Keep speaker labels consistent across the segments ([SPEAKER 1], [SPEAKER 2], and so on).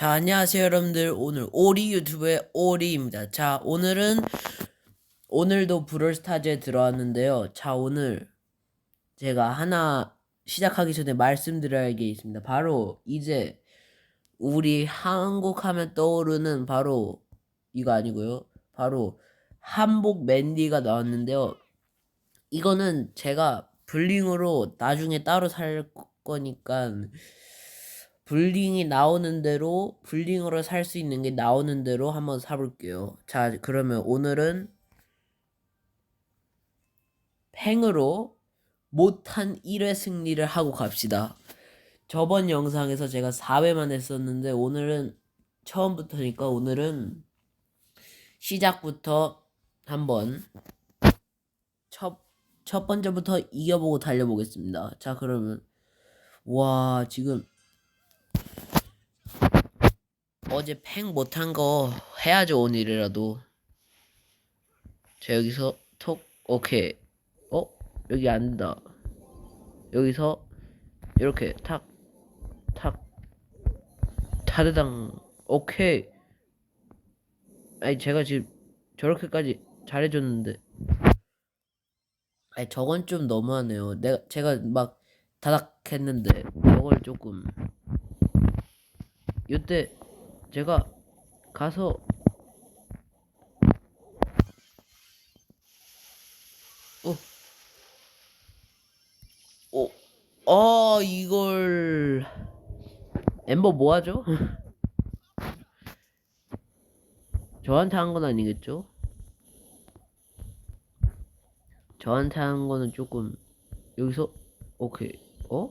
[SPEAKER 1] 자, 안녕하세요, 여러분들. 오늘 오리 유튜브의 오리입니다. 자, 오늘은 오늘도 브롤스타즈에 들어왔는데요. 자, 오늘 제가 하나 시작하기 전에 말씀드려야 할게 있습니다. 바로 이제 우리 한국 하면 떠오르는 바로 이거 아니고요. 바로 한복 맨디가 나왔는데요. 이거는 제가 블링으로 나중에 따로 살 거니까 블링이 나오는 대로 블링으로 살 수 있는 게 나오는 대로 한번 사볼게요. 자, 그러면 오늘은 팽으로 못한 1회 승리를 하고 갑시다. 저번 영상에서 제가 4회만 했었는데 오늘은 처음부터니까 오늘은 시작부터 한번 첫, 첫 번째부터 이겨보고 달려보겠습니다. 자, 그러면 와, 지금 어제 팽 못한 거 해야죠 오늘이라도. 자 여기서 톡 오케이. 어? 여기 안 된다. 여기서 이렇게 탁 탁. 타르당. 오케이. 아니 제가 지금 저렇게까지 잘해줬는데. 아니 저건 좀 너무하네요. 내가 제가 막 다닥 했는데 저걸 조금. 이때 제가 가서 어, 어, 아 이걸 엠버 뭐 하죠? 저한테 한 건 아니겠죠? 저한테 한 거는 조금 여기서 오케이 어?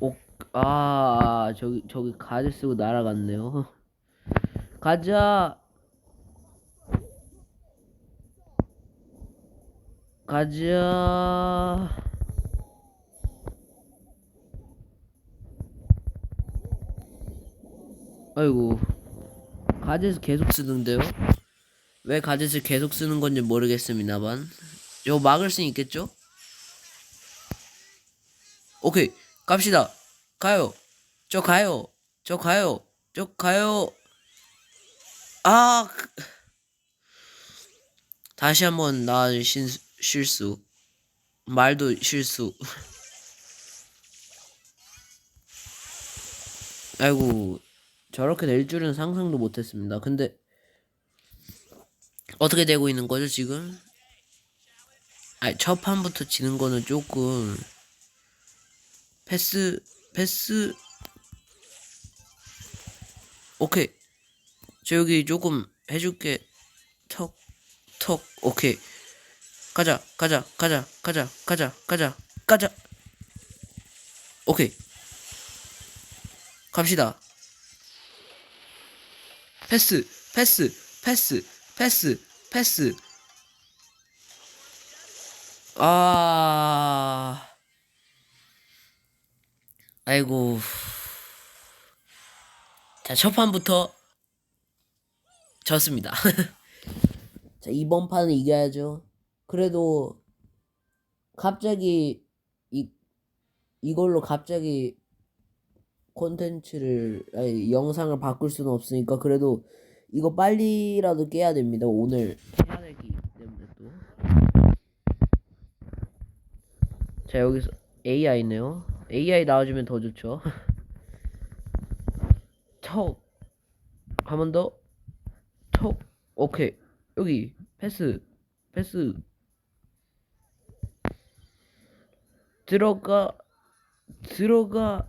[SPEAKER 1] 오, 아, 저기, 저기 가드 쓰고 날아갔네요. 가자! 가자! 아이고, 가젯을 계속 쓰는데요? 왜 가젯을 계속 쓰는 건지 모르겠습니다만. 이거 막을 수 있겠죠? 오케이. 갑시다. 가요. 저 가요. 저 가요. 저 가요. 아. 그- 다시 한번 나 신, 실수. 말도 실수. 아이고. 저렇게 될 줄은 상상도 못 했습니다. 근데 어떻게 되고 있는 거죠 지금? 아니 첫 판부터 지는 거는 조금 패스 패스. 오케이. 저 여기 조금 해줄게. 턱 턱. 오케이. 가자 가자 가자 가자 가자 가자 가자. 오케이. 갑시다. 패스 패스 패스 패스 패스. 아 아이고. 자, 첫 판부터 졌습니다. 자, 이번 판은 이겨야죠. 그래도 갑자기 이 이걸로 갑자기 콘텐츠를 아니, 영상을 바꿀 수는 없으니까 그래도 이거 빨리라도 깨야 됩니다. 오늘 해야 되기 때문에 또. 자, 여기서 AI네요. AI 나와주면 더 좋죠. 턱. 한 번 더. 턱. 오케이. 여기. 패스. 패스. 들어가. 들어가.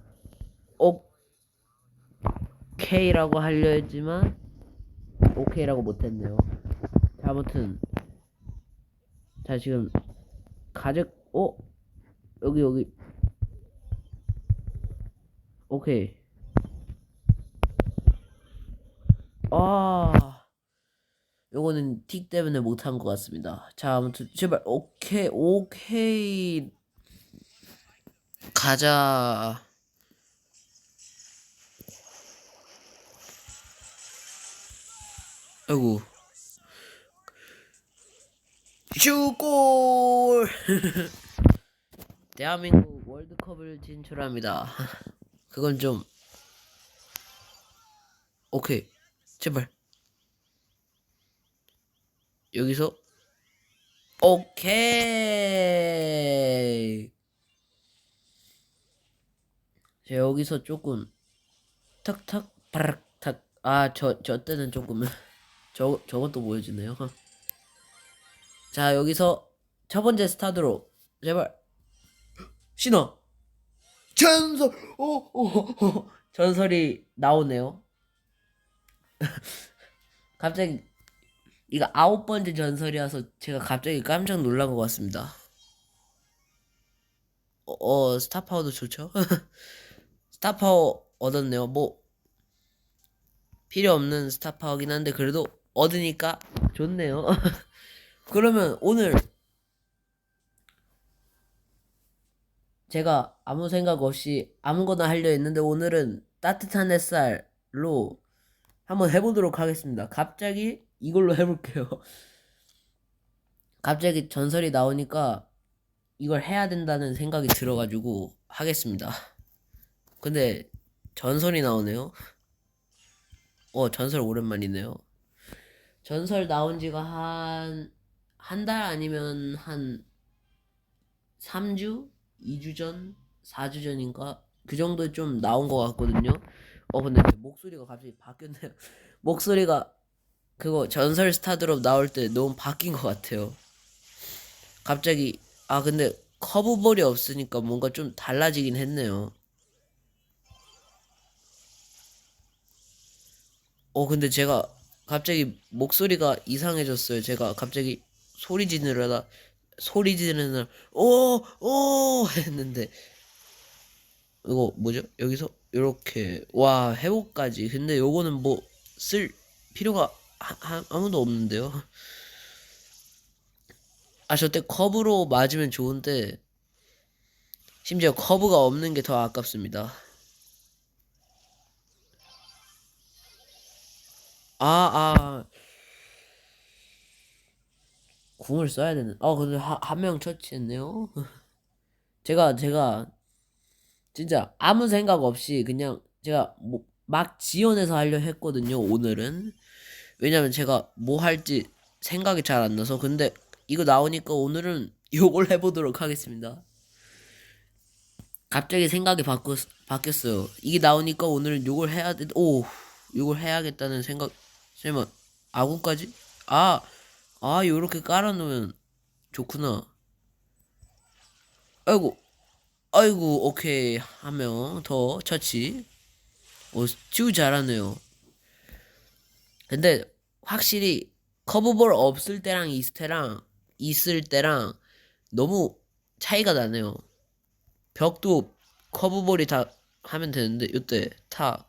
[SPEAKER 1] 오케이라고 하려 했지만. 오케이라고 못했네요. 자, 아무튼. 자, 지금. 가적, 어? 여기, 여기. 오케이. 아, 요거는 틱 때문에 못한 것 같습니다. 자, 아무튼 제발 오케이, 오케이. 가자. 아이고. 슈골. 대한민국 월드컵을 진출합니다. 그건 좀 오케이. 제발. 여기서. 오케이. 자, 여기서 조금 탁탁 바락 탁 아 저 저 때는 조금 저 저것도 보여주네요. 자 여기서 첫 번째 스타드로. 제발. 신호 전설 오, 오, 오. 전설이 나오네요. 갑자기 이거 아홉 번째 전설이라서 제가 갑자기 깜짝 놀란 것 같습니다. 어, 어 스타파워도 좋죠? 스타파워 얻었네요. 뭐 필요 없는 스타파워긴 한데 그래도 얻으니까 좋네요. 그러면 오늘 제가 아무 생각 없이 아무거나 하려 했는데 오늘은 따뜻한 햇살로 한번 해보도록 하겠습니다. 갑자기 이걸로 해볼게요. 갑자기 전설이 나오니까 이걸 해야 된다는 생각이 들어가지고 하겠습니다. 근데 전설이 나오네요. 어, 전설 오랜만이네요. 전설 나온 지가 한, 한 달 아니면 한 3주? 2주 전? 4주 전인가? 그 정도에 좀 나온 것 같거든요. 어, 근데 제 목소리가 갑자기 바뀌었네요. 목소리가 그거 전설 스타드롭 나올 때 너무 바뀐 것 같아요. 갑자기, 아, 근데 커브볼이 없으니까 뭔가 좀 달라지긴 했네요. 어, 근데 제가 갑자기 목소리가 이상해졌어요. 제가 갑자기 소리 지르려다 소리 지르는 오, 오 했는데 이거 뭐죠? 여기서 이렇게 와 회복까지. 근데 요거는 뭐 쓸 필요가 하, 하- 아무도 없는데요. 아, 저때 커브로 맞으면 좋은데 심지어 커브가 없는 게 더 아깝습니다. 아, 아. 궁을 써야 되는. 어, 근데 한 명 처치했네요. 제가 제가 진짜 아무 생각 없이 그냥 제가 뭐, 막 지원해서 하려 했거든요. 오늘은 왜냐면 제가 뭐 할지 생각이 잘 안 나서 근데 이거 나오니까 오늘은 요걸 해보도록 하겠습니다. 갑자기 생각이 바뀌었, 바뀌었어요. 이게 나오니까 오늘은 요걸 해야 돼. 오, 요걸 해야겠다는 생각. 잠깐만, 아군까지? 아, 아, 요렇게 깔아놓으면 좋구나. 아이고, 아이고, 오케이. 한명더 처치. 오, 쭈 잘하네요. 근데 확실히 커브볼 없을 때랑 있을 때랑 있을 때랑 너무 차이가 나네요. 벽도 커브볼이 다 하면 되는데 요때 탁.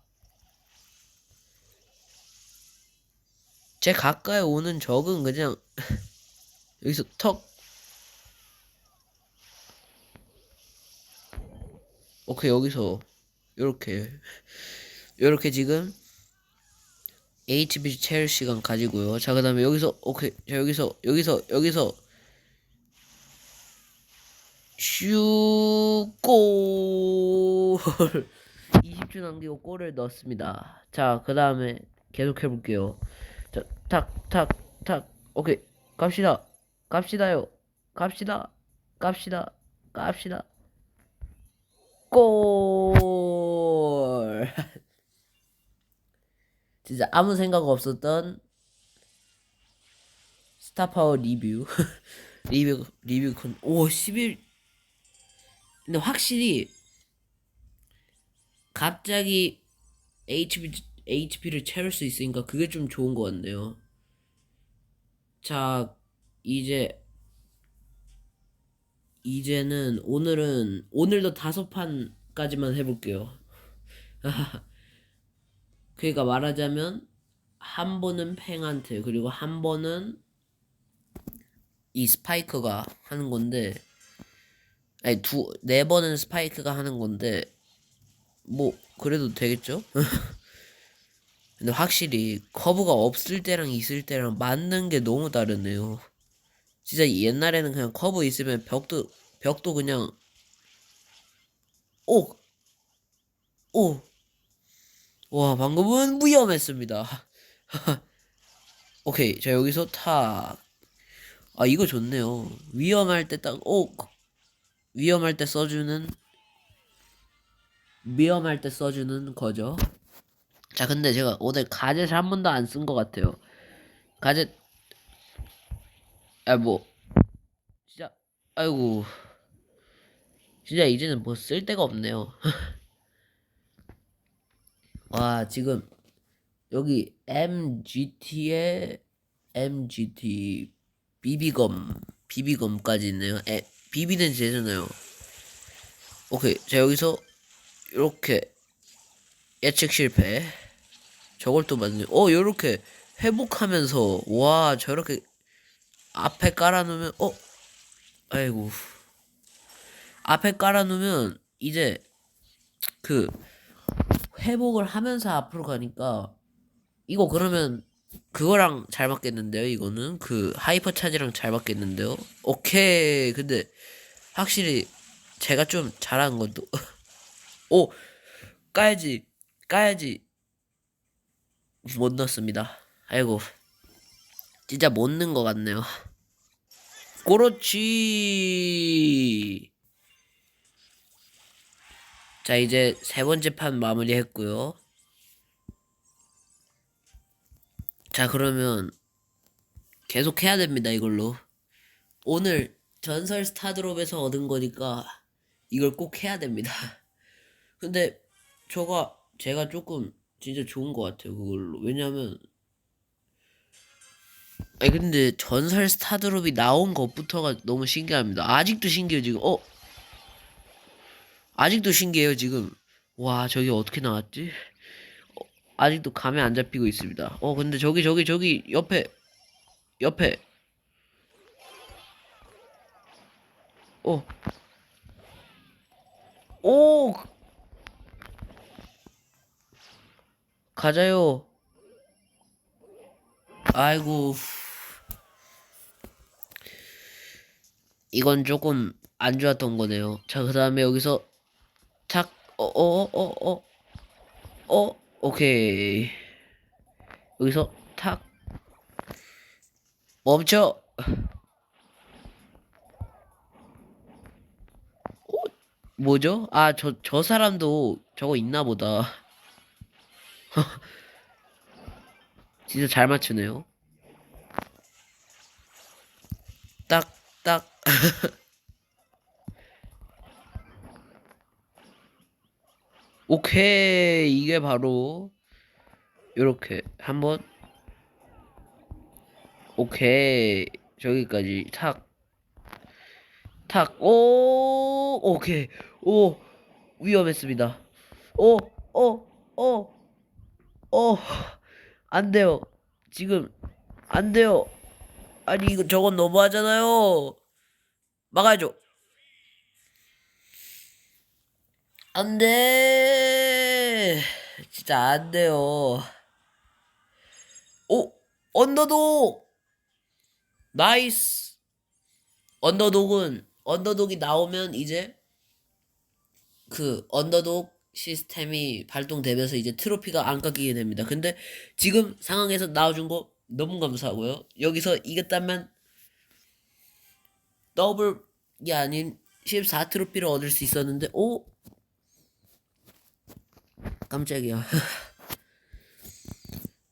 [SPEAKER 1] 제 가까이 오는 적은 그냥 여기서 턱. 오케이 여기서 요렇게 요렇게 지금 HB 체일 시간 가지고요. 자 그 다음에 여기서 오케이 자 여기서 여기서 여기서 슈골 20초 남기고 골을 넣었습니다. 자 그 다음에 계속 해볼게요. 자 탁 탁 탁. 오케이. 갑시다. 갑시다요. 갑시다. 갑시다. 갑시다. 골. 진짜 아무 생각 없었던 스타파워 리뷰. 리뷰 리뷰 컨 오 11 근데 확실히 갑자기 HP HP를 채울 수 있으니까 그게 좀 좋은 것 같네요. 자 이제 이제는 오늘은 오늘도 다섯 판까지만 해볼게요. 그러니까 말하자면 한 번은 팽한테 그리고 한 번은 이 스파이크가 하는 건데 아니 두 네 번은 스파이크가 하는 건데 뭐 그래도 되겠죠? 근데 확실히 커브가 없을 때랑 있을 때랑 맞는 게 너무 다르네요. 진짜 옛날에는 그냥 커브 있으면 벽도 벽도 그냥 오! 오! 와, 방금은 위험했습니다. 오케이, 자, 여기서 탁. 아, 이거 좋네요. 위험할 때 딱, 오! 위험할 때 써주는, 위험할 때 써주는 거죠. 자, 근데 제가 오늘 가젯을 한 번도 안 쓴 것 같아요. 가젯, 아, 뭐, 진짜, 아이고. 진짜 이제는 뭐 쓸 데가 없네요. 와, 지금 여기 MGT에 MGT 비비검 비비검까지 있네요. 에, 비비는 제잖아요. 오케이, 자 여기서 이렇게 예측 실패. 저걸 또 맞네. 어, 요렇게 회복하면서 와 저렇게 앞에 깔아놓으면 어, 아이고. 앞에 깔아놓으면 이제 그 회복을 하면서 앞으로 가니까 이거 그러면 그거랑 잘 맞겠는데요 이거는? 그 하이퍼 차지랑 잘 맞겠는데요? 오케이. 근데 확실히 제가 좀 잘한 것도. 오 까야지. 까야지 못 넣었습니다 아이고 진짜 못 넣은 것 같네요 그렇지 자 이제 세 번째 판 마무리했고요. 자 그러면 계속 해야 됩니다 이걸로. 오늘 전설 스타드롭에서 얻은 거니까 이걸 꼭 해야 됩니다. 근데 저가 제가 조금 진짜 좋은 것 같아요 그걸로. 왜냐면 아니 근데 전설 스타드롭이 나온 것부터가 너무 신기합니다. 아직도 신기해요 지금. 어 아직도 신기해요 지금 와 저기 어떻게 나왔지 어, 아직도 감이 안 잡히고 있습니다 어 근데 저기 저기 저기 옆에 옆에 어. 오 가자요 아이고 이건 조금 안 좋았던 거네요 자 그 다음에 여기서 착, 어, 어, 어, 어, 어, 오케이. 여기서 탁. 멈춰. 어, 뭐죠? 아, 저, 저 사람도 저거 있나 보다. 진짜 잘 맞추네요. 딱, 딱. 오케이. 이게 바로 요렇게 한 번. 오케이. 저기까지. 탁 탁 오 오케이. 오 위험했습니다. 오 오 오 오안 돼요 지금 안 돼요 아니 이거 저건 너무하잖아요 막아야죠 안 돼. 진짜 안 돼요. 오, 언더독. 나이스. 언더독은 언더독이 나오면 이제 그 언더독 시스템이 발동되면서 이제 트로피가 안 깎이게 됩니다. 근데 지금 상황에서 나와준 거 너무 감사하고요. 여기서 이겼다면 더블이 아닌 14 트로피를 얻을 수 있었는데 오 깜짝이야.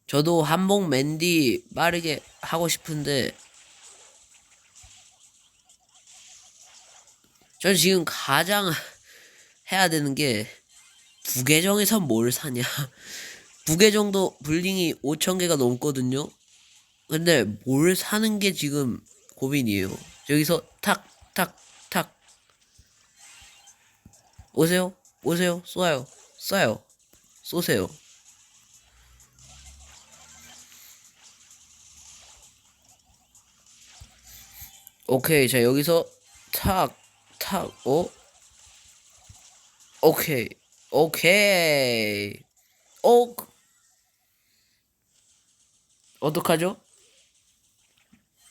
[SPEAKER 1] 저도 한복 맨디 빠르게 하고 싶은데 전 지금 가장 해야 되는 게 부계정에서 뭘 사냐. 부계정도 불링이 5천 개가 넘거든요. 근데 뭘 사는 게 지금 고민이에요. 여기서 탁 탁 탁 오세요. 오세요. 쏘아요. 쏴요. 쏘세요. 오케이. 자, 여기서 탁, 탁, 어? 오케이. 오케이. 오. 어떡하죠?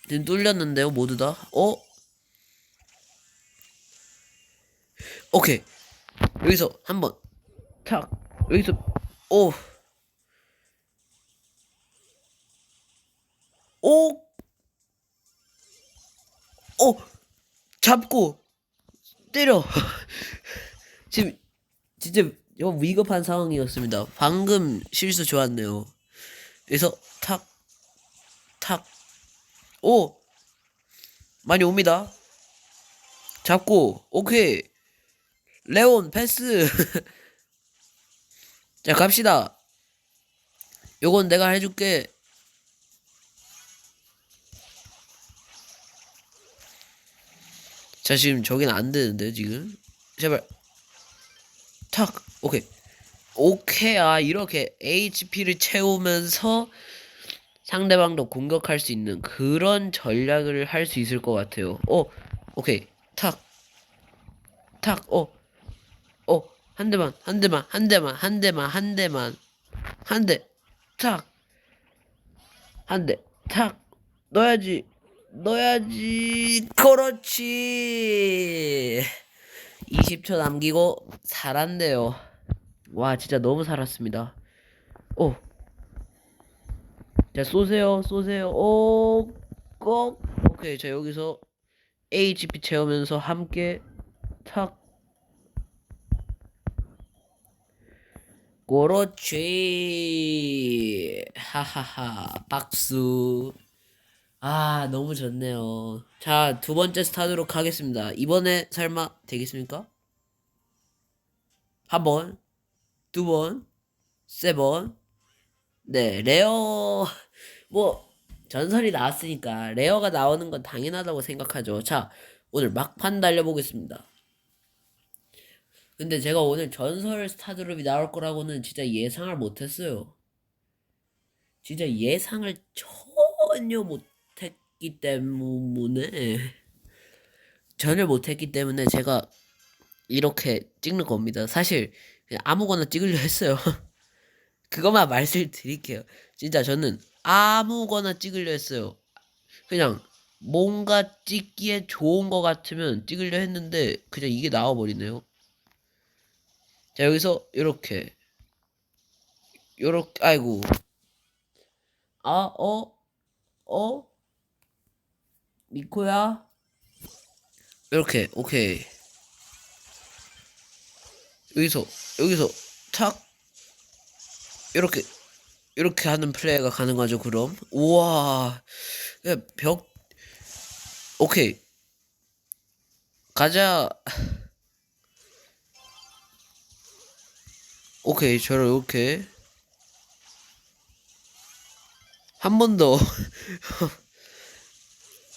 [SPEAKER 1] 지금 뚫렸는데요, 모두 다. 어? 오케이. 여기서 한 번 탁 여기서 오 오! 오! 잡고 때려. 지금 진짜 요 위급한 상황이었습니다. 방금 실수 좋았네요. 그래서 탁, 탁, 오! 많이 옵니다. 잡고, 오케이. 레온, 패스. 자, 갑시다. 요건 내가 해줄게. 자, 지금 저긴 안 되는데, 지금. 제발. 탁, 오케이. 오케이, 아, 이렇게 HP를 채우면서 상대방도 공격할 수 있는 그런 전략을 할 수 있을 것 같아요. 오, 오케이. 탁, 탁, 오, 오, 한 대만, 한 대만, 한 대만, 한 대만, 한 대만, 한 대, 탁, 한 대, 탁, 넣어야지, 넣어야지, 그렇지. 20초 남기고 살았네요. 와, 진짜 너무 살았습니다. 오. 자, 쏘세요, 쏘세요. 오, 꼭. 오케이, 자, 여기서 HP 채우면서 함께 탁. 그렇지. 하하하. 박수. 아, 너무 좋네요. 자, 두 번째 스타트록 하겠습니다. 이번에 설마 되겠습니까? 한 번, 두 번, 세 번. 네, 레어, 뭐, 전설이 나왔으니까, 레어가 나오는 건 당연하다고 생각하죠. 자, 오늘 막판 달려보겠습니다. 근데 제가 오늘 전설 스타드롭이 나올 거라고는 진짜 예상을 못했어요. 진짜 예상을 전혀 못 했기 때문에 전혀 못했기 때문에 제가 이렇게 찍는 겁니다. 사실 아무거나 찍으려 했어요. 그것만 말씀드릴게요. 진짜 저는 아무거나 찍으려 했어요. 그냥 뭔가 찍기에 좋은 거 같으면 찍으려 했는데 그냥 이게 나와버리네요. 자 여기서 이렇게 요렇게 아이고 아 어? 어? 미코야? 이렇게 오케이. 여기서 여기서 탁. 이렇게 이렇게 하는 플레이가 가능하죠 그럼? 우와. 야, 벽. 오케이. 가자. 오케이 저를 이렇게. 한 번더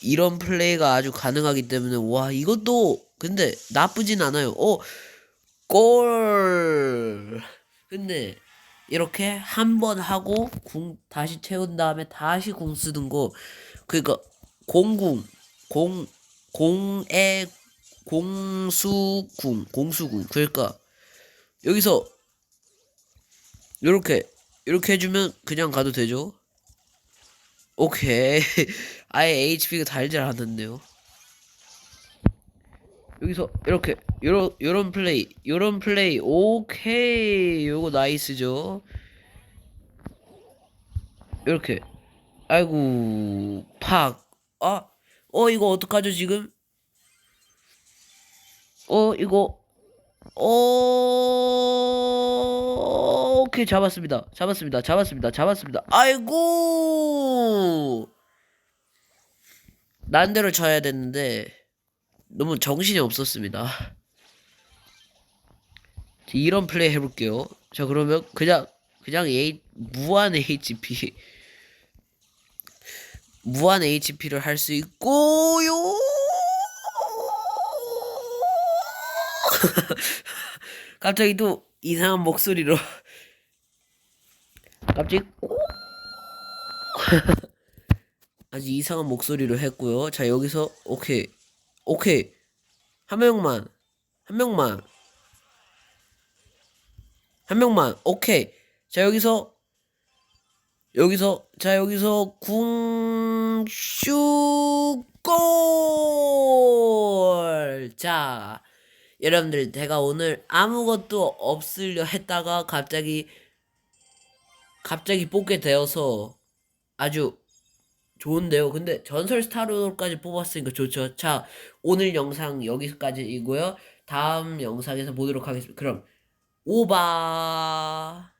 [SPEAKER 1] 이런 플레이가 아주 가능하기 때문에 와 이것도 근데 나쁘진 않아요. 어 골! 근데 이렇게 한 번 하고 궁 다시 채운 다음에 다시 궁 쓰는 거 그니까 공궁 공 공에 공수궁 공수궁. 그러니까 여기서 요렇게 이렇게 해주면 그냥 가도 되죠? 오케이 아예 HP가 달질 않았네요. 여기서 이렇게 요런 요런 플레이 요런 플레이 오케이. 요거 나이스죠. 이렇게. 아이고 팍아어 이거 어떡하죠 지금? 어 이거. 어 오케이 잡았습니다. 잡았습니다. 잡았습니다. 잡았습니다. 아이고 난대로 쳐야 됐는데 너무 정신이 없었습니다. 자, 이런 플레이 해볼게요. 자 그러면 그냥 그냥 A, 무한 HP 무한 HP를 할 수 있고요. 갑자기 또 이상한 목소리로 갑자기 아주 이상한 목소리로 했고요. 자 여기서 오케이. 오케이. 한 명만. 한 명만. 한 명만. 오케이. 자 여기서 여기서 자 여기서 궁슈 골! 자 여러분들 제가 오늘 아무것도 없으려 했다가 갑자기 갑자기 뽑게 되어서 아주 좋은데요. 근데 전설 스타로까지 뽑았으니까 좋죠. 자, 오늘 영상 여기까지이고요. 다음 영상에서 보도록 하겠습니다. 그럼 오바.